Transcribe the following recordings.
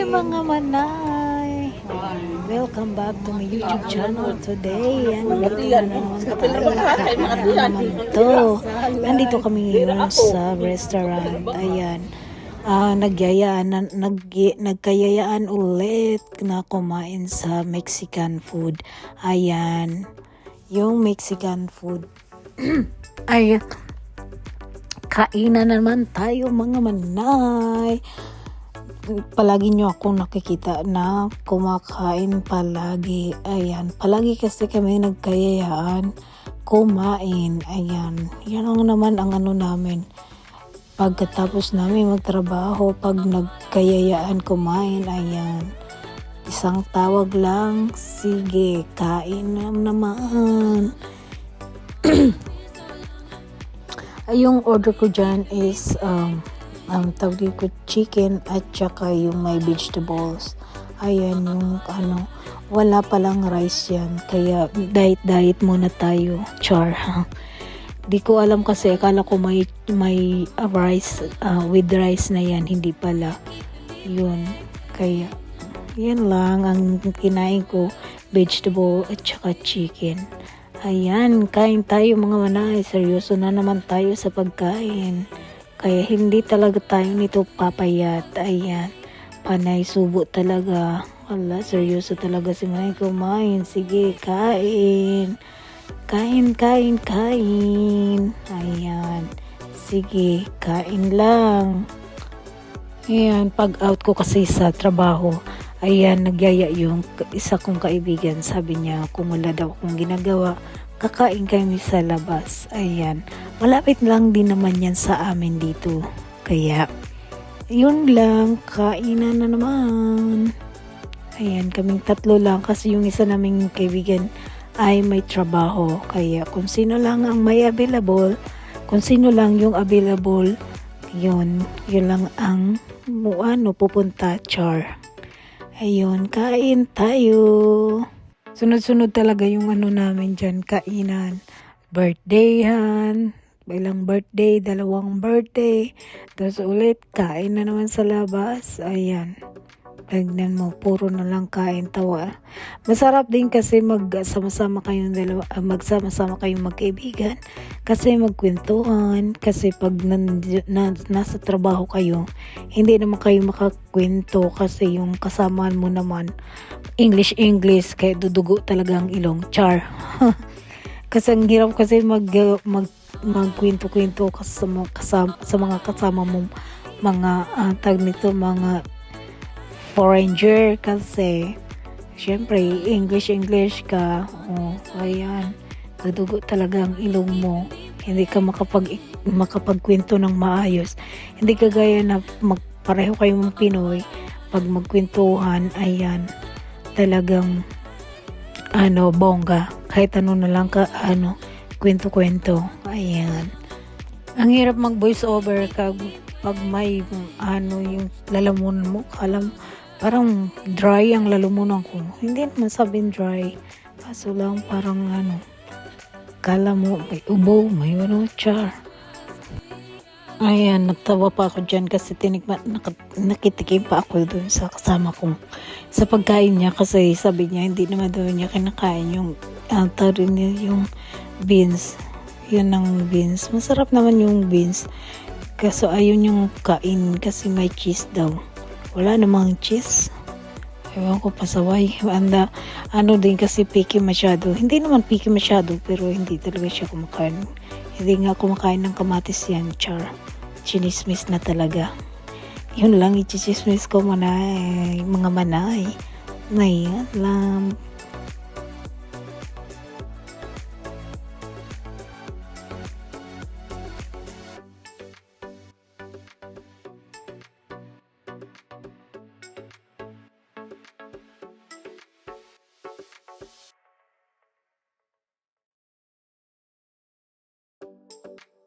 Hi mga manay! Welcome back to my YouTube channel today. Na naman to. Nandito kami ngayon sa restaurant. Ayan. Ah, nagyayaan, na- nag, nagkayayaan ulit na kumain sa Mexican food. Ayan. Yung Mexican food. Ayan. Kainan naman tayo mga manay palagi nyo ako nakikita na kumakain palagi. Ayan, palagi kasi kami nagkayayaan kumain. Ayan, yan lang naman ang ano namin. Pagkatapos namin magtrabaho, pag nagkayayaan kumain, ayan. Isang tawag lang, sige, kain na naman. Yung order ko dyan is um, ang tawag ko chicken at saka yung may vegetables. Ayan yung ano, wala palang rice yan. Kaya diet-diet muna tayo. Char. Di ko alam kasi, akala ko may, may uh, rice, uh, with rice na yan. Hindi pala. Yun. Kaya, yan lang ang kinain ko. Vegetable at saka chicken. Ayan, kain tayo mga manay. Seryoso na naman tayo sa pagkain. Kaya hindi talaga tayo nito papayat. Ayan. Panay subo talaga. Wala, seryoso talaga si Manay kumain. Sige, kain. Kain, kain, kain. Ayan. Sige, kain lang. Ayan, pag out ko kasi sa trabaho, ayan, nagyaya yung isa kong kaibigan. Sabi niya, kung wala daw akong ginagawa, kakain kami sa labas. Ayan, malapit lang din naman yan sa amin dito. Kaya, yun lang, kainan na naman. Ayan, kaming tatlo lang kasi yung isa naming kaibigan ay may trabaho. Kaya kung sino lang ang may available, kung sino lang yung available, yun, yun lang ang ano, pupunta, char. Ayun, kain tayo. Sunod-sunod talaga yung ano namin dyan, kainan. Birthdayhan, ilang birthday, dalawang birthday. Tapos ulit, kain na naman sa labas. Ayan. Tignan mo, puro na lang kain tawa. Masarap din kasi magsama-sama kayong dalawa, ah, magsama-sama kayong magkaibigan. Kasi magkwentuhan. Kasi pag nand- na, nasa trabaho kayo, hindi naman kayo makakwento kasi yung kasama mo naman English-English kaya dudugo talaga ang ilong. Char. kasi ang hirap kasi mag, mag magkwento-kwento ka sa mga kasama, sa mga kasama mo mga uh, tag nito mga foreigner kasi syempre English English ka. Oh ayan. Dudugo talaga ang ilong mo. Hindi ka makapag makapagkwento ng maayos. Hindi kagaya na magpareho kayong Pinoy. Pag magkwentuhan ayan. Talagang ano bongga. Kahit ano na lang ka ano kwento-kwento. Ayan. Ang hirap mag voice over kag pag may ano yung lalamunan mo. Alam parang dry ang lalamunan ko hindi naman sabing dry. Kaso lang parang ano kala mo may ubo may ano char. Ayan nagtawa pa ako dyan kasi tinikman nak, nakitikim pa ako dun sa kasama kong sa pagkain niya kasi sabi niya hindi naman daw niya kinakain yung uh, niya yung beans. Yun ang beans. Masarap naman yung beans. Kaso ayun yung kain kasi may cheese daw. Wala namang cheese. Ewan ko pasaway. Anda, ano din kasi picky masyado. Hindi naman picky masyado pero hindi talaga siya kumakain. Hindi nga kumakain ng kamatis yan, char. Chinismis na talaga. Yun lang, ichismis ko manay. Mga manay. Ngayon lang. you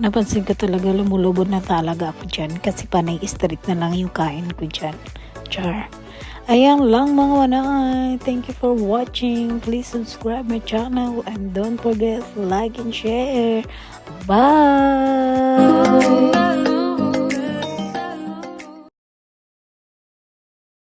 Napansin ko talaga lumulubod na talaga ako dyan kasi panay street na lang yung kain ko dyan. Char. Ayan lang mga wanay. Thank you for watching. Please subscribe my channel and don't forget like and share. Bye!